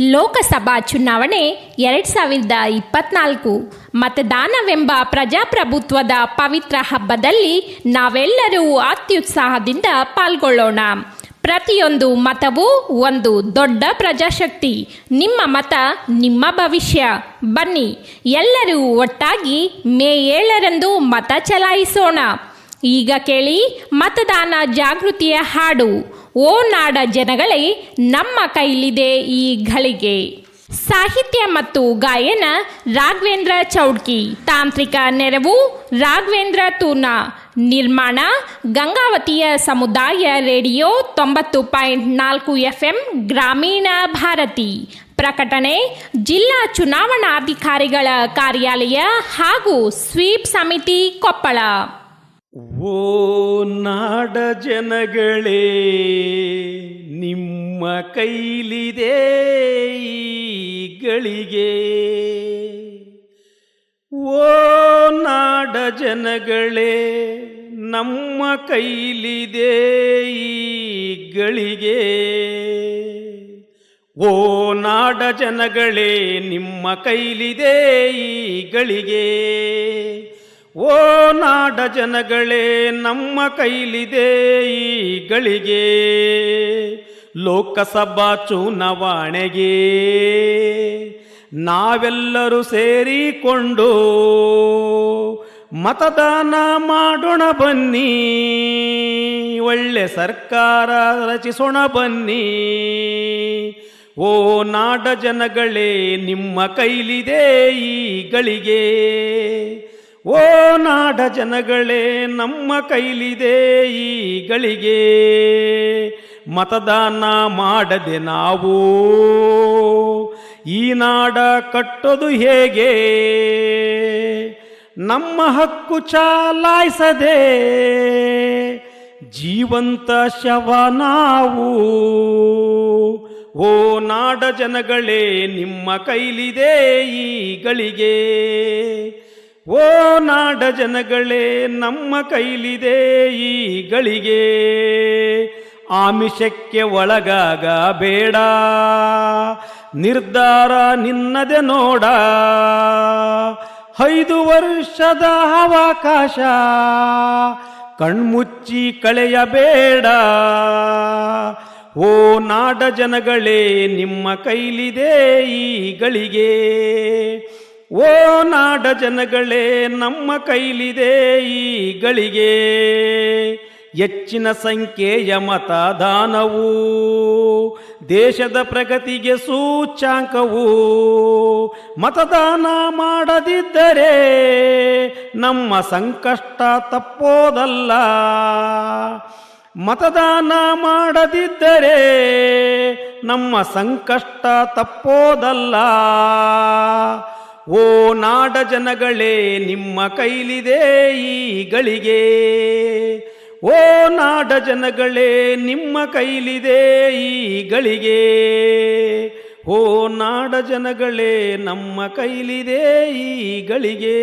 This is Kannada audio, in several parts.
ಲೋಕಸಭಾ ಚುನಾವಣೆ ಎರಡು ಸಾವಿರದ ಇಪ್ಪತ್ನಾಲ್ಕು. ಮತದಾನವೆಂಬ ಪ್ರಜಾಪ್ರಭುತ್ವದ ಪವಿತ್ರ ಹಬ್ಬದಲ್ಲಿ ನಾವೆಲ್ಲರೂ ಅತ್ಯುತ್ಸಾಹದಿಂದ ಪಾಲ್ಗೊಳ್ಳೋಣ. ಪ್ರತಿಯೊಂದು ಮತವೂ ಒಂದು ದೊಡ್ಡ ಪ್ರಜಾಶಕ್ತಿ. ನಿಮ್ಮ ಮತ ನಿಮ್ಮ ಭವಿಷ್ಯ. ಬನ್ನಿ, ಎಲ್ಲರೂ ಒಟ್ಟಾಗಿ ಮೇ ಏಳರಂದು ಮತ ಚಲಾಯಿಸೋಣ. ಈಗ ಕೇಳಿ ಮತದಾನ ಜಾಗೃತಿಯ ಹಾಡು. ಓ ನಾಡ ಜನಗಳೇ, ನಮ್ಮ ಕೈಲಿದೆ ಈ ಘಳಿಗೆ. ಸಾಹಿತ್ಯ ಮತ್ತು ಗಾಯನ, ರಾಘವೇಂದ್ರ ಚೌಡ್ಕಿ. ತಾಂತ್ರಿಕ ನೆರವು, ರಾಘವೇಂದ್ರ ತೂನಾ. ನಿರ್ಮಾಣ, ಗಂಗಾವತಿಯ ಸಮುದಾಯ ರೇಡಿಯೋ ತೊಂಬತ್ತು ಪಾಯಿಂಟ್ ನಾಲ್ಕು ಎಫ್ ಎಂ ಗ್ರಾಮೀಣ ಭಾರತಿ. ಪ್ರಕಟಣೆ, ಜಿಲ್ಲಾ ಚುನಾವಣಾಧಿಕಾರಿಗಳ ಕಾರ್ಯಾಲಯ ಹಾಗೂ ಸ್ವೀಪ್ ಸಮಿತಿ ಕೊಪ್ಪಳ. ಓ ನಾಡ ಜನಗಳೇ, ನಿಮ್ಮ ಕೈಲಿದೆ ಗಳಿಗೆ. ಓ ನಾಡ ಜನಗಳೇ, ನಮ್ಮ ಕೈಲಿದೆ ಗಳಿಗೆ. ಓ ನಾಡ ಜನಗಳೇ, ನಿಮ್ಮ ಕೈಲಿದೆ ಗಳಿಗೆ. ಓ ನಾಡ ಜನಗಳೇ, ನಮ್ಮ ಕೈಲಿದೆ ಈ ಗಳಿಗೆ. ಲೋಕಸಭಾ ಚುನಾವಣೆಗೆ ನಾವೆಲ್ಲರೂ ಸೇರಿಕೊಂಡು ಮತದಾನ ಮಾಡೋಣ ಬನ್ನಿ. ಒಳ್ಳೆ ಸರ್ಕಾರ ರಚಿಸೋಣ ಬನ್ನಿ. ಓ ನಾಡ ಜನಗಳೇ, ನಿಮ್ಮ ಕೈಲಿದೆ ಈ ಗಳಿಗೆ. ಓ ನಾಡ ಜನಗಳೇ, ನಮ್ಮ ಕೈಲಿದೆ ಈ ಗಳಿಗೆ. ಮತದಾನ ಮಾಡದೆ ನಾವು. ಈ ನಾಡ ಕಟ್ಟೋದು ಹೇಗೆ? ನಮ್ಮ ಹಕ್ಕು ಚಾಲಾಯಿಸದೆ ಜೀವಂತ ಶವ ನಾವು. ಓ ನಾಡ ಜನಗಳೇ, ನಿಮ್ಮ ಕೈಲಿದೆ ಈ ಗಳಿಗೆ. ಓ ನಾಡ ಜನಗಳೇ, ನಮ್ಮ ಕೈಲಿದೆ ಈ ಗಳಿಗೆ. ಆಮಿಷಕ್ಕೆ ಒಳಗಾಗ ಬೇಡ. ನಿರ್ಧಾರ ನಿನ್ನದೆ ನೋಡ. ಐದು ವರ್ಷದ ಅವಕಾಶ ಕಣ್ಮುಚ್ಚಿ ಕಳೆಯಬೇಡ. ಓ ನಾಡ ಜನಗಳೇ, ನಿಮ್ಮ ಕೈಲಿದೆ ಈ ಗಳಿಗೆ. ಓ ನಾಡ ಜನಗಳೇ, ನಮ್ಮ ಕೈಲಿದೆ ಈ ಗಳಿಗೆ. ಹೆಚ್ಚಿನ ಸಂಖ್ಯೆಯ ಮತದಾನವು, ದೇಶದ ಪ್ರಗತಿಗೆ ಸೂಚ್ಯಾಂಕವು. ಮತದಾನ ಮಾಡದಿದ್ದರೆ ನಮ್ಮ ಸಂಕಷ್ಟ ತಪ್ಪೋದಲ್ಲ. ಮತದಾನ ಮಾಡದಿದ್ದರೆ ನಮ್ಮ ಸಂಕಷ್ಟ ತಪ್ಪೋದಲ್ಲ. ಓ ನಾಡ ಜನಗಳೇ, ನಿಮ್ಮ ಕೈಲಿದೆ ಈ ಗಳಿಗೆ. ಓ ನಾಡ ಜನಗಳೇ, ನಿಮ್ಮ ಕೈಲಿದೆ ಈ ಗಳಿಗೆ. ಓ ನಾಡ ಜನಗಳೇ, ನಮ್ಮ ಕೈಲಿದೆ ಈ ಗಳಿಗೆ.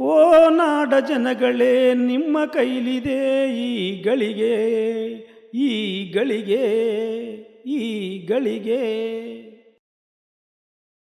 ಓ ನಾಡ ಜನಗಳೇ, ನಿಮ್ಮ ಕೈಲಿದೆ ಈ ಗಳಿಗೆ. ಈ ಗಳಿಗೆ ಈ ಗಳಿಗೆ.